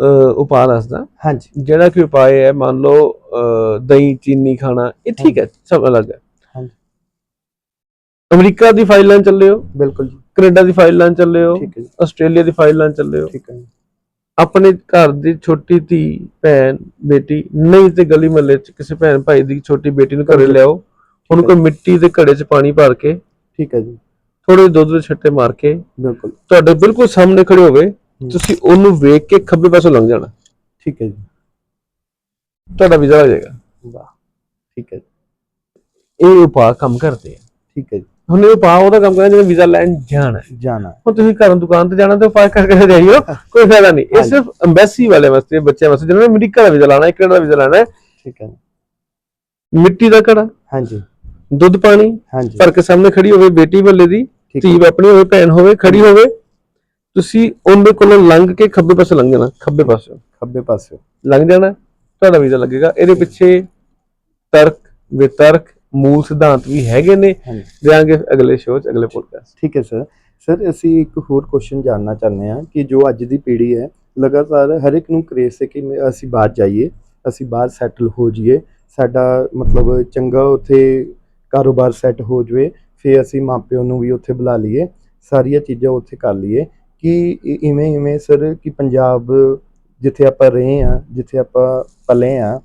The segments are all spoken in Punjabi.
ਉਪਾਅ ਦੱਸਦਾ। ਹਾਂਜੀ। ਜਿਹੜਾ ਕਿ ਉਪਾਅ ਹੈ ਮੰਨ ਲਓ ਦਹੀਂ ਚੀਨੀ ਖਾਣਾ ਇਹ ਠੀਕ ਹੈ ਸਭ ਅਲੱਗ ਹੈ। ਹਾਂਜੀ। ਅਮਰੀਕਾ ਦੀ ਫਾਈਲ ਲਾਈਨ ਚੱਲੇ ਹੋ ਬਿਲਕੁਲ ਜੀ। ਕੈਨੇਡਾ ਦੀ ਫਾਈਲ ਲਾਈਨ ਚੱਲੇ ਹੋ ਠੀਕ ਹੈ ਜੀ। ਆਸਟ੍ਰੇਲੀਆ ਦੀ ਫਾਈਲ ਲਾਈਨ ਚੱਲੇ ਹੋ ਠੀਕ ਹੈ ਆਪਣੇ ਘਰ ਦੀ ਛੋਟੀ ਧੀ ਭੈਣ ਬੇਟੀ ਨਹੀਂ ਤੇ ਗਲੀ ਮਹੱਲੇ 'ਚ ਕਿਸੇ ਭੈਣ ਭਾਈ ਦੀ ਛੋਟੀ ਬੇਟੀ ਨੂੰ ਘਰੇ ਲਿਆਓ। ਉਹਨੂੰ ਕੋਈ ਮਿੱਟੀ ਦੇ ਘੜੇ 'ਚ ਪਾਣੀ ਭਰ ਕੇ ਠੀਕ ਹੈ ਜੀ। ਥੋੜੇ ਦੁੱਧ ਦੇ ਛੱਟੇ ਮਾਰ ਕੇ ਬਿਲਕੁਲ। ਤੁਹਾਡੇ ਬਿਲਕੁਲ ਸਾਹਮਣੇ ਖੜੇ ਹੋਵੇ। ਤੁਸੀਂ ਉਹਨੂੰ ਵੇਖ ਕੇ ਖੱਬੇ ਪਾਸੋਂ ਲੰਘ ਜਾਣਾ। ਠੀਕ ਹੈ ਜੀ। ਤੁਹਾਡਾ ਵੀਜ਼ਾ ਹੋ ਜਾਏਗਾ। ਵਾਹ ਠੀਕ ਹੈ ਜੀ। ਇਹ ਉਪਾਅ ਕੰਮ ਕਰਦੇ ਆ। ਠੀਕ ਹੈ ਜੀ। ਹੁਣ ਇਹ ਉਪਾਅ ਉਹਦਾ ਕੰਮ ਕਰਦਾ ਜਿਵੇਂ ਵੀਜ਼ਾ ਲੈਣ ਜਾਣਾ। ਜਾਣਾ। ਹੁਣ ਤੁਸੀਂ ਘਰੋਂ ਦੁਕਾਨ ਤੇ ਜਾਣਾ ਤੇ ਉਪਾਅ ਕਰਕੇ ਜਾਈਓ ਕੋਈ ਫਾਇਦਾ ਨਹੀਂ। ਇਹ ਸਿਰਫ ਐਮਬੈਸੀ ਵਾਲੇ ਵਾਸਤੇ ਬੱਚਿਆਂ ਵਾਸਤੇ ਜਿਹਨਾਂ ਨੇ ਅਮਰੀਕਾ ਦਾ ਵੀਜ਼ਾ ਲਾਣਾ ਹੈ ਕੈਨੇਡਾ ਦਾ ਵੀਜ਼ਾ ਲਾਣਾ। ਹੈ ਠੀਕ ਹੈ ਮਿੱਟੀ ਦਾ ਘੜਾ ਹਾਂਜੀ। ਦੁੱਧ ਪਾਣੀ ਹਾਂਜੀ। ਭਰ ਕੇ ਸਾਹਮਣੇ ਖੜੀ ਹੋਵੇ ਬੇਟੀ ਵੱਲੇ ਦੀ ਧੀ ਆਪਣੀ ਹੋਵੇ ਭੈਣ ਹੋਵੇ ਖੜੀ ਹੋਵੇ। ਤੁਸੀਂ ਉਹਦੇ ਕੋਲੋਂ ਲੰਘ ਕੇ ਖੱਬੇ ਪਾਸੇ ਲੰਘ ਜਾਣਾ ਖੱਬੇ ਪਾਸੇ। ਖੱਬੇ ਪਾਸੇ। ਲੰਘ ਜਾਣਾ ਤੁਹਾਡਾ ਵੀਜ਼ਾ ਲੱਗੇਗਾ। ਇਹਦੇ ਪਿੱਛੇ ਤਰਕ ਵਿਤਰਕ ਮੂਲ ਸਿਧਾਂਤ ਵੀ ਹੈਗੇ ਨੇ। ਦਿਆਂਗੇ ਅਗਲੇ ਸ਼ੋਅ 'ਚ ਅਗਲੇ ਪੋਡਕਾਸਟ ਠੀਕ ਹੈ ਸਰ ਸਰ ਅਸੀਂ ਇੱਕ ਹੋਰ ਕੁਐਸਚਨ ਜਾਨਣਾ ਚਾਹੁੰਦੇ ਹਾਂ ਕਿ ਜੋ ਅੱਜ ਦੀ ਪੀੜ੍ਹੀ ਹੈ ਲਗਾਤਾਰ ਹਰ ਇੱਕ ਨੂੰ ਕ੍ਰੇਜ਼ ਹੈ ਕਿ ਅਸੀਂ ਬਾਹਰ ਜਾਈਏ ਅਸੀਂ ਬਾਹਰ ਸੈਟਲ ਹੋ ਜਾਈਏ ਸਾਡਾ ਮਤਲਬ ਚੰਗਾ ਉੱਥੇ ਕਾਰੋਬਾਰ ਸੈੱਟ ਹੋ ਜਾਵੇ ਫਿਰ ਅਸੀਂ ਮਾਪਿਆਂ ਨੂੰ ਵੀ ਉੱਥੇ ਬੁਲਾ ਲਈਏ ਸਾਰੀਆਂ ਚੀਜ਼ਾਂ ਉੱਥੇ ਕਰ ਲਈਏ। ਕਿ ਇ- ਇਵੇਂ ਇਵੇਂ ਸਰ ਕਿ ਪੰਜਾਬ ਜਿੱਥੇ ਆਪਾਂ ਰਹੇ ਆ ਜਿੱਥੇ ਆਪਾਂ ਪਲੇ ਆ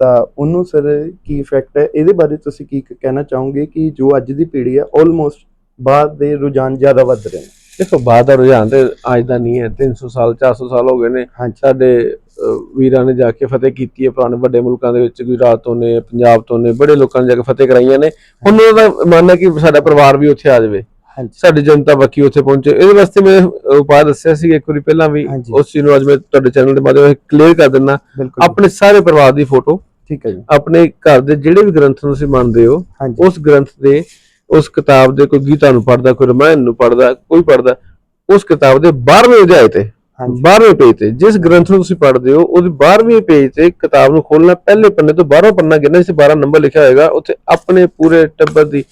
ਤਾਂ ਉਹਨੂੰ ਸਰ ਕੀ ਇਫੈਕਟ ਹੈ? ਇਹਦੇ ਬਾਰੇ ਤੁਸੀਂ ਕੀ ਕਹਿਣਾ ਚਾਹੋਗੇ ਕਿ ਜੋ ਅੱਜ ਦੀ ਪੀੜ੍ਹੀ ਹੈ ਆਲਮੋਸਟ ਬਾਹਰ ਦੇ ਰੁਝਾਨ ਜ਼ਿਆਦਾ ਵੱਧ ਰਹੇ ਨੇ? ਦੇਖੋ ਬਾਹਰ ਦਾ ਰੁਝਾਨ ਤੇ ਅੱਜ ਦਾ ਨਹੀਂ ਹੈ 300 ਸਾਲ 400 ਸਾਲ ਹੋ ਗਏ ਨੇ। ਹਾਂਜੀ। ਸਾਡੇ ਅਹ, ਵੀਰਾਂ ਨੇ ਜਾ ਕੇ ਫਤਿਹ ਕੀਤੀ ਹੈ ਪੁਰਾਣੇ ਵੱਡੇ ਮੁਲਕਾਂ ਦੇ ਵਿੱਚ ਗੁਜਰਾਤ ਤੋਂ ਨੇ ਪੰਜਾਬ ਤੋਂ ਨੇ ਬੜੇ ਲੋਕਾਂ ਨੇ ਜਾ ਕੇ ਫਤਿਹ ਕਰਾਈਆਂ ਨੇ। ਹੁਣ ਉਹਨਾਂ ਦਾ ਮਨ ਹੈ ਕਿ ਸਾਡਾ ਪਰਿਵਾਰ ਵੀ ਉੱਥੇ ਆ ਜਾਵੇ। ਹਾਂਜੀ। ਸਾਡੀ ਜਨਤਾ ਬਾਕੀ ਉੱਥੇ ਪਹੁੰਚੇ। ਇਹਦੇ ਵਾਸਤੇ ਮੈਂ ਉਪਾਅ ਦੱਸਿਆ ਸੀ ਇੱਕ ਵਾਰੀ ਪਹਿਲਾਂ ਵੀ ਹਾਂਜੀ। ਉਸ ਚੀਜ਼ ਨੂੰ ਅੱਜ ਮੈਂ ਤੁਹਾਡੇ ਚੈਨਲ ਦੇ ਮਾਧਿਅਮ ਕਲੀਅਰ ਕਰ ਦਿੰਦਾ। ਬਿਲਕੁਲ। ਆਪਣੇ ਸਾਰੇ ਪਰਿਵਾਰ ਦੀ ਫੋਟੋ ਠੀਕ ਹੈ ਜੀ। ਆਪਣੇ ਘਰ ਦੇ ਜਿਹੜੇ ਵੀ ਗ੍ਰੰਥ ਨੂੰ ਤੁਸੀਂ ਮੰਨਦੇ ਹੋ ਹਾਂਜੀ। ਉਸ ਗ੍ਰੰਥ ਦੇ ਉਸ ਕਿਤਾਬ ਦੇ ਕੋਈ ਗੀਤਾ ਨੂੰ ਪੜਦਾ ਕੋਈ ਰਮਾਇਣ ਨੂੰ ਪੜਦਾ ਕੋਈ ਪੜਦਾ ਉਸ ਕਿਤਾਬ ਦੇ 12ਵੇਂ ਅਧਿਆਇ ਤੇ ਹਾਂਜੀ। 12ਵੇਂ ਪੇਜ ਤੇ ਜਿਸ ਗ੍ਰੰਥ ਨੂੰ ਤੁਸੀਂ ਪੜ੍ਹਦੇ ਹੋ ਉਹਦੇ 12ਵੇਂ ਪੇਜ ਤੇ ਕਿਤਾਬ ਨੂੰ ਖੋਲਣਾ ਪਹਿਲੇ ਪੰਨੇ ਤੋਂ 12ਵਾਂ ਪੰਨਾ ਗਿਣਨਾ ਜਿਸ 12 ਨੰਬਰ ਲਿਖਿਆ ਹੋਏਗਾ ਉੱਥੇ ਆਪਣੇ ਪੂਰੇ ਟੱਬਰ ਦੀ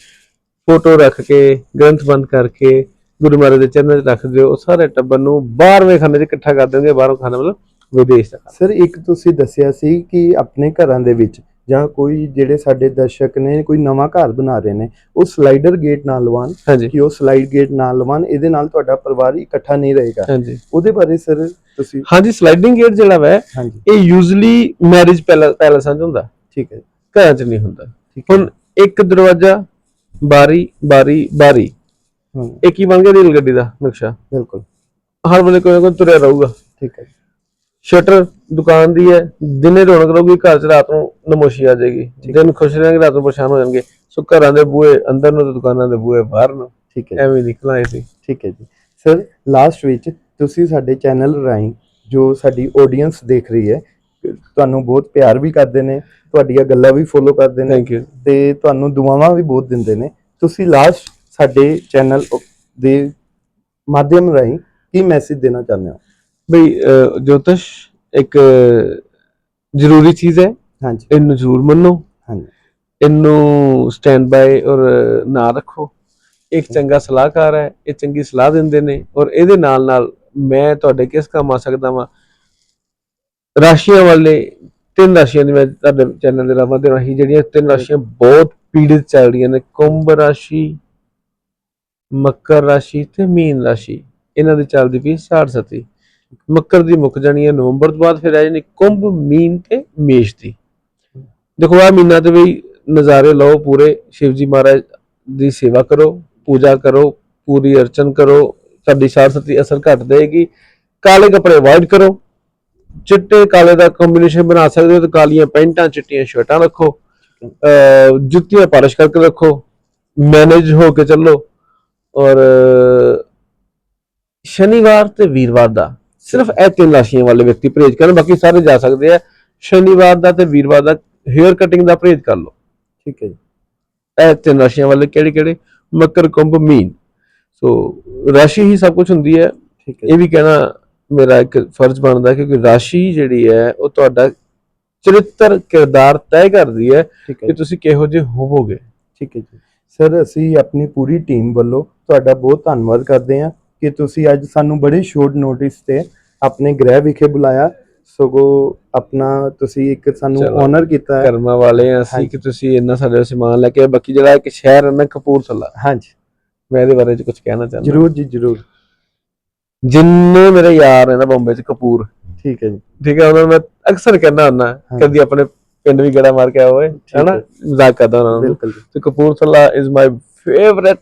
ਫੋਟੋ ਰੱਖ ਕੇ ਗ੍ਰੰਥ ਬੰਦ ਕਰਕੇ ਗੁਰੂ ਮਹਾਰਾਜ ਦੇ ਚਰਨਾਂ 'ਚ ਰੱਖ ਦਿਓ ਉਹ ਸਾਰੇ ਟੱਬਰ ਨੂੰ 12ਵੇਂ ਖਾਨੇ 'ਚ ਇਕੱਠਾ ਕਰ ਦੇਣਗੇ 12ਵਾਂ ਖਾਨਾ ਮਤਲਬ ਵਿਦੇਸ਼ ਦਾ ਸਰ ਇੱਕ ਤੁਸੀਂ ਦੱਸਿਆ ਸੀ ਕਿ ਆਪਣੇ ਘਰਾਂ ਦੇ ਵਿੱਚ ਜਾਂ ਕੋਈ ਜਿਹੜੇ ਸਾਡੇ ਦਰਸ਼ਕ ਨੇ ਕੋਈ ਨਵਾਂ ਘਰ ਬਣਾ ਰਹੇ ਨੇ ਉਹ ਸਲਾਈਡਰ ਗੇਟ ਨਾ ਹਾਂਜੀ। ਕਿ ਉਹ ਸਲਾਈਡ ਗੇਟ ਨਾ ਲਵਾਉਣ ਇਹਦੇ ਨਾਲ ਤੁਹਾਡਾ ਪਰਿਵਾਰ ਇਕੱਠਾ ਨਹੀਂ ਰਹੇਗਾ। ਉਹਦੇ ਬਾਰੇ ਸਰ ਤੁਸੀਂ ਹਾਂਜੀ ਸਲਾਈਡਿੰਗ ਗੇਟ ਜਿਹੜਾ ਵਾ ਇਹ ਯੂਜ਼ਲੀ ਮੈਰਿਜ ਪੈਲਸਾਂ 'ਚ ਹੁੰਦਾ। ਠੀਕ ਹੈ। ਘਰਾਂ 'ਚ ਨਹੀਂ ਹੁੰਦਾ। ਹੁਣ ਇੱਕ ਦਰਵਾਜ਼ਾ ਬਾਰੀ ਬਾਰੀ ਬਾਰੀ। ਹਮ, ਇੱਕ ਹੀ ਬਣ ਗਿਆ ਰੇਲ ਗੱਡੀ ਦਾ ਨਕਸ਼ਾ? ਬਿਲਕੁਲ। ਹਰ ਵੇਲੇ ਕੋਈ ਨਾ ਕੋਈ ਤੁਰਿਆ ਰਹੂਗਾ। ਠੀਕ ਹੈ ਸ਼ਟਰ ਦੁਕਾਨ ਦੀ ਹੈ ਦਿਨੇ ਰੌਣਕ ਰਹੂਗੀ ਘਰ 'ਚ ਰਾਤ ਨੂੰ ਨਮੋਸ਼ੀ ਆ ਜਾਏਗੀ। ਦਿਨ ਖੁਸ਼ ਰਹਿਣਗੇ ਰਾਤ ਨੂੰ ਪਰੇਸ਼ਾਨ ਹੋ ਜਾਣਗੇ। ਸੋ ਘਰਾਂ ਦੇ ਬੂਹੇ ਅੰਦਰ ਨੂੰ ਤੇ ਦੁਕਾਨਾਂ ਦੇ ਬੂਹੇ ਬਾਹਰ ਨੂੰ ਠੀਕ ਹੈ ਐਵੇਂ ਨਿਕਲਾਂ ਸੀ। ਠੀਕ ਹੈ ਜੀ। ਸਰ ਲਾਸਟ ਵਿੱਚ ਤੁਸੀਂ ਸਾਡੇ ਚੈਨਲ ਰਾਹੀਂ ਜੋ ਸਾਡੀ ਆਡੀਅנס ਦੇਖ ਰਹੀ ਹੈ ਤੁਹਾਨੂੰ ਬਹੁਤ ਪਿਆਰ ਵੀ ਕਰਦੇ ਨੇ ਤੁਹਾਡੀਆਂ ਗੱਲਾਂ ਵੀ ਫੋਲੋ ਕਰਦੇ ਨੇ ਥੈਂਕ ਯੂ ਤੇ ਤੁਹਾਨੂੰ ਦੁਆਵਾਂ ਵੀ ਬਹੁਤ ਦਿੰਦੇ ਨੇ। ਤੁਸੀਂ ਲਾਸਟ ਸਾਡੇ ਚੈਨਲ ਦੇ ਮਾਧਿਅਮ ਰਾਹੀਂ ਕੀ ਮੈਸੇਜ ਦੇਣਾ ਚਾਹੁੰਦੇ ਹੋ? ਬਈ ਜੋਤਿਸ਼ ਇੱਕ ਜ਼ਰੂਰੀ ਚੀਜ਼ ਹੈ। ਹਾਂਜੀ। ਇਹਨੂੰ ਜ਼ਰੂਰ ਮੰਨੋ। ਹਾਂਜੀ। ਇਹਨੂੰ ਸਟੈਂਡ ਬਾਈ ਔਰ ਨਾ ਰੱਖੋ। ਇੱਕ ਚੰਗਾ ਸਲਾਹਕਾਰ ਹੈ ਇਹ ਚੰਗੀ ਸਲਾਹ ਦਿੰਦੇ ਨੇ ਔਰ ਇਹਦੇ ਨਾਲ ਨਾਲ ਮੈਂ ਤੁਹਾਡੇ ਕਿਸ ਕੰਮ ਆ ਸਕਦਾ ਵਾਂ? ਰਾਸ਼ੀਆਂ ਵਾਲੇ ਤਿੰਨ ਰਾਸ਼ੀਆਂ ਦੀ ਮੈਂ ਤੁਹਾਡੇ ਚੈਨਲ ਦੇ ਮਾਧਿਅਮ ਰਾਹੀਂ, ਜਿਹੜੀਆਂ ਤਿੰਨ ਰਾਸ਼ੀਆਂ ਬਹੁਤ ਪੀੜਿਤ ਚੱਲ ਰਹੀਆਂ ਨੇ, ਕੁੰਭ ਰਾਸ਼ੀ, ਮਕਰ ਰਾਸ਼ੀ ਤੇ ਮੀਨ ਰਾਸ਼ੀ, ਇਹਨਾਂ ਦੀ ਚੱਲਦੀ ਪਈ ਸਾੜ ਸਤੀ। ਮਕਰ ਦੀ ਮੁੱਕ ਜਾਣੀ ਹੈ, ਨਵੰਬਰ ਤੋਂ ਬਾਅਦ ਫਿਰ ਆ ਜਾਣੀ ਕੁੰਭ, ਮੀਨ ਤੇ ਮੇਸ਼ ਦੀ। ਦੇਖੋ ਆ ਮਹੀਨਾ ਤੇ ਵੀ ਨਜ਼ਾਰੇ ਲਓ ਪੂਰੇ, ਸ਼ਿਵਜੀ ਮਹਾਰਾਜ ਦੀ ਸੇਵਾ ਕਰੋ, ਪੂਜਾ ਕਰੋ, ਪੂਰੀ ਅਰਚਨ ਕਰੋ, ਤੁਹਾਡੀ ਸਾਰਸਤੀ ਅਸਰ ਘਟ ਦੇਗੀ ਕਾਲੇ ਕੱਪੜੇ ਅਵੋਇਡ ਕਰੋ। ਚਿੱਟੇ ਕਾਲੇ ਦਾ ਕੰਬੀਨੇਸ਼ਨ ਬਣਾ ਸਕਦੇ ਹੋ ਤੇ ਕਾਲੀਆਂ ਪੈਂਟਾਂ ਚਿੱਟੀਆਂ ਸ਼ਰਟਾਂ ਰੱਖੋ। ਜੁੱਤੀਆਂ ਪਾਲਿਸ਼ ਕਰਕੇ ਰੱਖੋ। ਮੈਨੇਜ ਹੋ ਕੇ ਚੱਲੋ। ਔਰ ਸ਼ਨੀਵਾਰ ਤੇ ਵੀਰਵਾਰ ਦਾ ਸਿਰਫ ਇਹ ਤਿੰਨ ਰਾਸ਼ੀਆਂ ਵਾਲੇ ਵਿਅਕਤੀ ਪਰਹੇਜ਼ ਕਰਨ ਬਾਕੀ ਸਾਰੇ ਜਾ ਸਕਦੇ ਆ। ਸ਼ਨੀਵਾਰ ਦਾ ਤੇ ਵੀਰਵਾਰ ਦਾ ਹੇਅਰ ਕਟਿੰਗ ਦਾ ਪਰਹੇਜ਼ ਕਰ ਲਓ। ਠੀਕ ਹੈ ਜੀ। ਇਹ ਤਿੰਨ ਰਾਸ਼ੀਆਂ ਵਾਲੇ ਕਿਹੜੇ ਕਿਹੜੇ? ਮਕਰ ਕੁੰਭ ਮੀਨ। ਸੋ ਰਾਸ਼ੀ ਹੀ ਸਭ ਕੁਝ ਹੁੰਦੀ ਹੈ। ਇਹ ਵੀ ਕਹਿਣਾ ਮੇਰਾ ਇੱਕ ਫਰਜ਼ ਬਣਦਾ ਕਿਉਂਕਿ ਰਾਸ਼ੀ ਜਿਹੜੀ ਹੈ ਉਹ ਤੁਹਾਡਾ ਚਰਿੱਤਰ ਕਿਰਦਾਰ ਤੈਅ ਕਰਦੀ ਹੈ ਕਿ ਤੁਸੀਂ ਕਿਹੋ ਜਿਹੇ ਹੋਵੋਗੇ। ਠੀਕ ਹੈ ਜੀ। ਸਰ ਅਸੀਂ ਆਪਣੀ ਪੂਰੀ ਟੀਮ ਵੱਲੋਂ ਤੁਹਾਡਾ ਬਹੁਤ ਧੰਨਵਾਦ ਕਰਦੇ ਹਾਂ ਕਿ ਤੁਸੀਂ ਅੱਜ ਸਾਨੂੰ ਬੜੇ ਸ਼ੋਰਟ ਨੋਟਿਸ ਤੇ ਆਪਣੇ ਗ੍ਰਹਿ ਵਿਖੇ ਬੁਲਾਇਆ। ਸਗੋਂ ਆਪਣਾ ਤੁਸੀਂ ਇੱਕ ਸਾਨੂੰ। ਆਨਰ ਕੀਤਾ ਕਰਮਾਂ ਵਾਲੇ ਆ ਅਸੀਂ। ਕਿ ਤੁਸੀਂ ਇੰਨਾ ਸਾਡੇ ਸਮਾਨ ਲੈ ਕੇ ਬਾਕੀ ਜਿਹੜਾ ਇੱਕ ਸ਼ਹਿਰ ਹੈ ਨਾ ਕਪੂਰਥਲਾ। ਹਾਂਜੀ। ਮੈਂ ਇਹਦੇ ਬਾਰੇ ਚ ਕੁਝ ਕਹਿਣਾ ਚਾਹੁੰਦਾ। ਜਰੂਰ ਜੀ ਜਰੂਰ। ਜਿੰਨੇ ਮੇਰੇ ਯਾਰ ਹੈ ਨਾ ਬੰਬੇ ਚ ਕਪੂਰ। ਠੀਕ ਹੈ ਜੀ। ਠੀਕ ਹੈ ਉਹਨਾਂ ਨੂੰ ਮੈਂ ਅਕਸਰ ਕਹਿੰਦਾ ਹੁੰਦਾ। ਕਦੀ ਆਪਣੇ ਪਿੰਡ ਵੀ ਗੜਾ ਮਾਰ ਕੇ ਆਓ ਓਏ ਹੈਨਾ। ਮਜ਼ਾਕ ਕਰਦਾ ਉਹਨਾਂ ਨੂੰ। ਬਿਲਕੁਲ ਤੇ ਕਪੂਰਥਲਾ ਇਜ਼ ਮਾਈ ਫੇਵਰਟ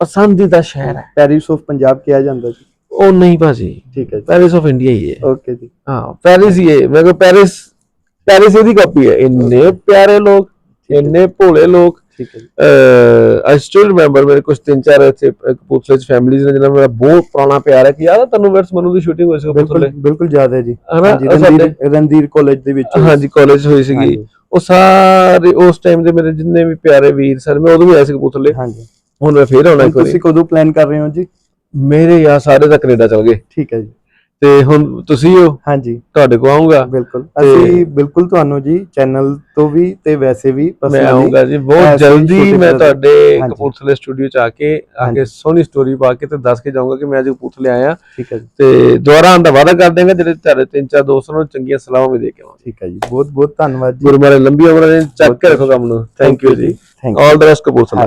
ਪਸੰਦੀਦਾ ਸ਼ਹਿਰ ਹੈ। ਪੈਰਿਸ ਆਫ ਪੰਜਾਬ ਕਿਹਾ ਜਾਂਦਾ ਜੀ। ਉਹ ਨਹੀਂ ਭਾਜੀ। ਠੀਕ ਹੈ ਪੈਰਿਸ ਆਫ ਇੰਡੀਆ ਹੀ ਹੈ। ਓਕੇ ਜੀ। ਹਾਂ ਪੈਰਿਸ ਹੀ ਹੈ। ਮੈਂ ਕੋ ਪੈਰਿਸ ਪੈਰਿਸ ਇਹਦੀ ਕਾਪੀ ਹੈ। ਇੰਨੇ ਪਿਆਰੇ ਲੋਕ ਇੰਨੇ ਭੋਲੇ ਲੋਕ ਠੀਕ ਹੈ ਆਈ ਸਟਿਲ ਰਿਮੈਂਬਰ ਮੇਰੇ ਕੁਝ ਤਿੰਨ ਚਾਰ ਇੱਥੇ ਕਪੂਰਥਲੇ ਚ ਫੈਮਿਲੀਜ਼ ਨੇ ਜਿਹਨਾਂ ਮੇਰਾ ਬਹੁਤ ਪੁਰਾਣਾ ਪਿਆਰ ਹੈ ਕਿ ਯਾਰ ਤੈਨੂੰ ਵਰਸ ਮਨੂ ਦੀ ਸ਼ੂਟਿੰਗ ਹੋਈ ਸੀ ਕਪੂਰਥਲੇ? ਬਿਲਕੁਲ ਜ਼ਿਆਦਾ ਹੈ ਜੀ। ਹਾਂਜੀ ਰਣਧੀਰ ਕਾਲਜ ਦੇ ਵਿੱਚ। ਹਾਂਜੀ ਕਾਲਜ ਹੋਈ ਸੀਗੀ। ਉਹ ਸਾਰੇ ਉਸ ਟਾਈਮ ਦੇ ਮੇਰੇ ਜਿੰਨੇ ਵੀ ਪਿਆਰੇ ਵੀਰ ਸਰ ਮੈਂ ਉਦੋਂ ਵੀ ਆਇਆ ਸੀ ਕਪੂਰਥਲੇ। ਹਾਂਜੀ। ਹੁਣ ਮੈਂ ਫੇਰ ਆਉਣਾ ਵਾਰੀ। ਤੁਸੀਂ ਕਦੋਂ ਪਲਾਨ ਕਰ ਰਹੇ ਹੋ ਜੀ? ਮੇਰੇ ਯਾਰ ਸਾਰੇ ਤਾਂ ਕੈਨੇਡਾ ਚਲ ਗਏ। ਠੀਕ ਹੈ ਜੀ। ਤੇ ਹੁਣ ਤੁਸੀਂ ਹੋ? ਹਾਂਜੀ। ਤੁਹਾਡੇ ਕੋ ਆਉਂਗਾ? ਬਿਲਕੁਲ। ਅਸੀਂ ਬਿਲਕੁਲ ਤੁਹਾਨੂੰ ਜੀ ਚੈਨਲ ਤੋਂ ਵੀ ਤੇ ਵੈਸੇ ਵੀ ਮੈਂ ਆਉਂਗਾ ਜੀ। ਬਹੁਤ ਜਲਦੀ ਮੈਂ ਤੁਹਾਡੇ। ਕਪੂਰਥਲੇ ਸਟੂਡੀਓ ਚ ਆ ਕੇ ਆ ਕੇ। ਸੋਹਣੀ ਸਟੋਰੀ ਪਾ ਕੇ ਤੇ ਦੱਸ ਕੇ ਜਾਊਂਗਾ ਕਿ ਮੈਂ ਅੱਜ ਕਪੂਰਥਲੇ ਆਇਆ। ਠੀਕ ਹੈ ਜੀ। ਤੇ ਦੁਬਾਰਾ ਆਉਣ ਦਾ ਵਾਅਦਾ ਕਰ ਦੇਵਾਂਗਾ ਜਿਹੜੇ ਤੁਹਾਡੇ ਤਿੰਨ ਚਾਰ ਦੋਸਤ ਨੂੰ ਚੰਗੀਆਂ ਸਲਾਹਾਂ ਵੀ ਦੇ ਕੇ ਆਵਾਂਗੇ। ਠੀਕ ਹੈ ਜੀ। ਬਹੁਤ ਬਹੁਤ ਧੰਨਵਾਦ ਜੀ। ਗੁਰੂ ਮਾਰੇ ਲੰਬੀ ਉਮਰ ਦੇ ਚੱਕ ਕੇ ਰੱਖੋ ਕੰਮ ਨੂੰ। Thank you ji. All the best Kapurthala.